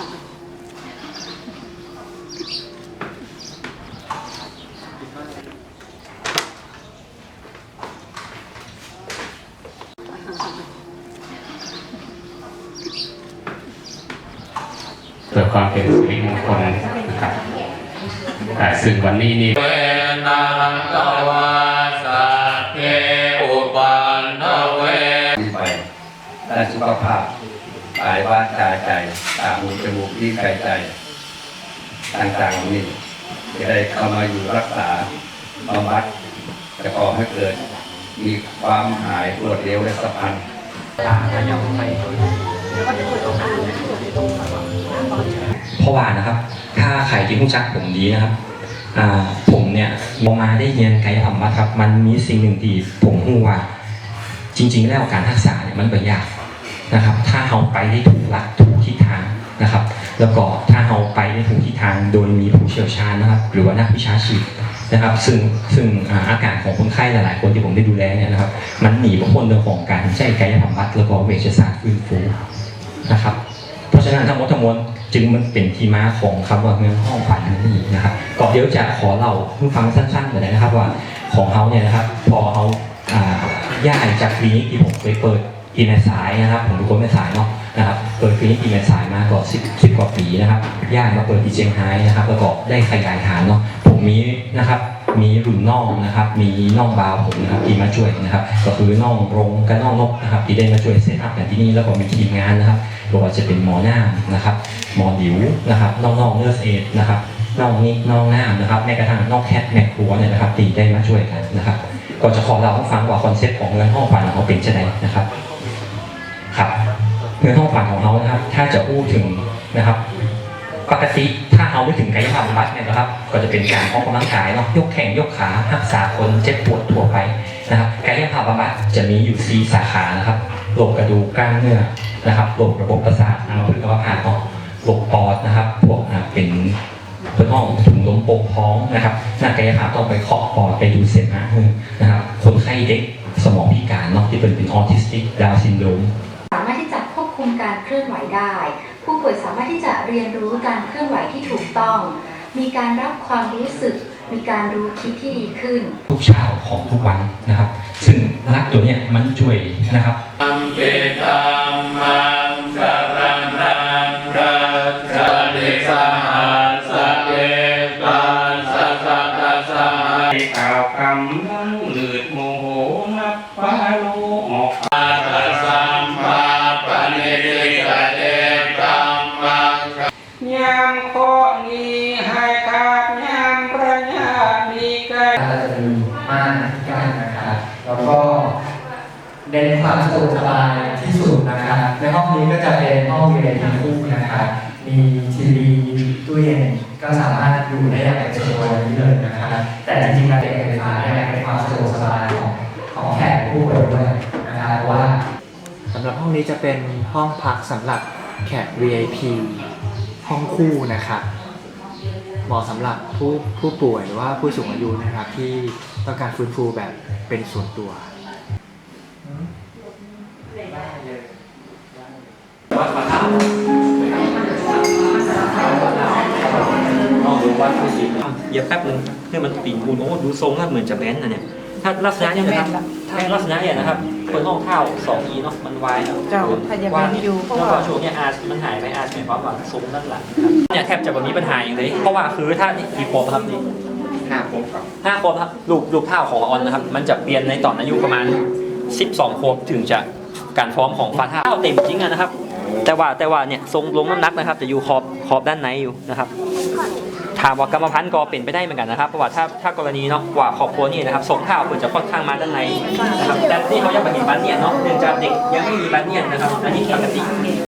เพื่อความเป็นสิริมงคลนะครับแต่ซึ่งวันนี้นี่เวนังตวาสัพเพอปันเวไปได้สุขภาพ กายวาจาใจตาหูจมูกที่กายใจ ต่างๆนี่จะได้เข้ามาอยู่รักษาบำบัดจะก่อให้เกิด มีความหายรวดเร็วและสัมพันธ์เพราะว่านะครับ ถ้าใครที่รู้จักผมดีนะครับผมเนี่ยมอมาได้เรียนกายภาพบำบัดครับ มันมีสิ่งหนึ่งที่ผมรู้ว่า จริง ๆ แล้วการรักษาเนี่ยมันเป็นยาก นะครับ ถ้าเราไปได้ถูกหลักถูกทิศทางนะครับ แล้วก็ถ้าเราไปได้ถูกทิศทางโดยมีผู้เชี่ยวชาญนะครับ หรือว่านักวิชาชีพนะครับ ซึ่งซึ่งอาการของคนไข้หลาย ๆ คนที่ผมได้ดูแลเนี่ยนะครับ มันหนีบางคนเรื่องของการใช้กายภาพบบัดแล้วก็เวชศาสตร์ฟื้นฟูนะครับ เพราะฉะนั้นทั้งหมดทั้งมวลจึงมันเป็นที่มาของคำว่าเงินห้องฝันนี่นะครับก็เดี๋ยวจะขอเล่าให้ฟังสั้นๆหน่อยนะครับว่าของเขาเนี่ยนะครับ พอเขาอ่าย้ายจากคลินิกที่ผมเคยเปิด ที่แม่สายนะครับผมเป็นคนแม่สายเนาะนะครับเปิดคลินิกที่แม่สายมาก็สิบสิบกว่าปีนะครับย้ายมาเปิดที่เชียงรายนะครับแล้วก็ได้ขยายฐานเนาะผมมีนะครับมีรุ่นน้องนะครับ มีน้องบาวผมนะครับที่มาช่วยนะครับ ก็คือน้องรงกับน้องนกนะครับที่ได้มาช่วยเซตอัพกันที่นี่แล้วก็มีทีมงานนะครับหรือว่าจะเป็นหมอหน้านะครับ หมอดิวนะครับน้องๆเนอร์สเอดนะครับน้องนิกน้องหน้ำนะครับแม้กระทั่งน้องแคทแม่ครัวเนี่ยนะครับตีได้มาช่วยกันนะครับ ก็จะขอเราฟังว่าคอนเซ็ปต์ของเงินห้องฝันของเขาเป็นจะไงนะครับ ครับเงินห้องฝันของเขานะครับ ถ้าจะพูดถึงนะครับ ปกติถ้าเขาไม่ถึงกายภาพบำบัดเนี่ยนะครับ ก็จะเป็นการออกกำลังกายเนาะยกแข้งยกขารักษาคนเจ็บปวดทั่วไปนะครับกายภาพบำบัดจะมีอยู่ 4 สาขานะครับโรคกระดูกกล้ามเนื้อนะครับโรคระบบประสาทอัมพฤกษ์อัมพาตเนาะโรคปอดนะครับ พวกเป็นเป็นห้องถุงลมโป่งท้องนะครับนักกายภาพต้องไปเคาะปอดไปดูเสมหะนะครับ คนไข้เด็กสมองพิการเนาะที่เป็นเป็นออทิสติกดาวซินโดรม การเคลื่อนไหวได้ ผู้ป่วยสามารถที่จะเรียนรู้การเคลื่อนไหวที่ถูกต้อง มีการรับความรู้สึก มีการรู้คิดที่ดีขึ้น ทุกเช้าของทุกวันนะครับ ซึ่งรักตัวเนี้ยมันช่วยนะครับอัมเปตัมมังสรนังรัจจานิสหัสเอตัสสะสะตะสะข่าวกำลังหลืดโมโหนับฟ้า ความสะดวกสบายที่สุดนะครับ ในห้องนี้ก็จะเป็นห้องเรียนทั้งคู่นะครับ มีทีวีตู้เย็นก็สามารถอยู่ได้อย่างเป็นตัวนี้เลยนะครับ แต่จริงๆแล้วเด็กไฟฟ้าเนี่ยเป็นความสะดวกสบายของของแขกผู้ป่วยด้วยนะครับว่าสำหรับห้องนี้จะเป็นห้องพักสำหรับแขก VIP ห้องคู่นะครับเหมาะสำหรับผู้ผู้ป่วยหรือว่าผู้สูงอายุนะครับที่ต้องการฟื้นฟูแบบเป็นส่วนตัว เหยียบแป๊บนึงให้มันปีนปูนโอ้ดูทรงแล้วเหมือนจะแบนนะเนี่ยถ้าลักษณะเนี่ยนะครับถ้าลักษณะเนี่ยนะครับคนห้องเท้าสองอีเนาะมันวายครับเจ้าถ้าอย่าแบนอยู่เพราะแล้วว่าก็ช่วงเนี้ยอาร์มันหายไปอาร์หมายความว่าทรงด้านหลังครับเนี่ยแทบจะแบบมีปัญหาอย่างเลยเพราะว่าคือถ้านี่กี่ขวบครับนี่ห้าขวบครับห้าขวบครับลูกลูกเท้าของออนนะครับ มันจะเปลี่ยนในตอนอายุประมาณ 12ขวบถึงจะการฟอร์มของฝ่าเท้าเต็มจริงอะนะครับ แต่ว่าแต่ว่าเนี่ยทรงลงน้ำหนักนะครับ จะอยู่ขอบขอบด้านในอยู่นะครับ ถามว่ากรรมพันธุ์ก็เป็นไปได้เหมือนกันนะครับเพราะว่าถ้าถ้ากรณีเนาะว่าครอบครัวนี่นะครับทรงข้าวควรจะค่อนข้างมาด้านในนะครับแต่ที่เขายังไม่มีบานเนียนเนาะเนื่องจากเด็กยังไม่มีบานเนียนนะครับอันนี้ปกติ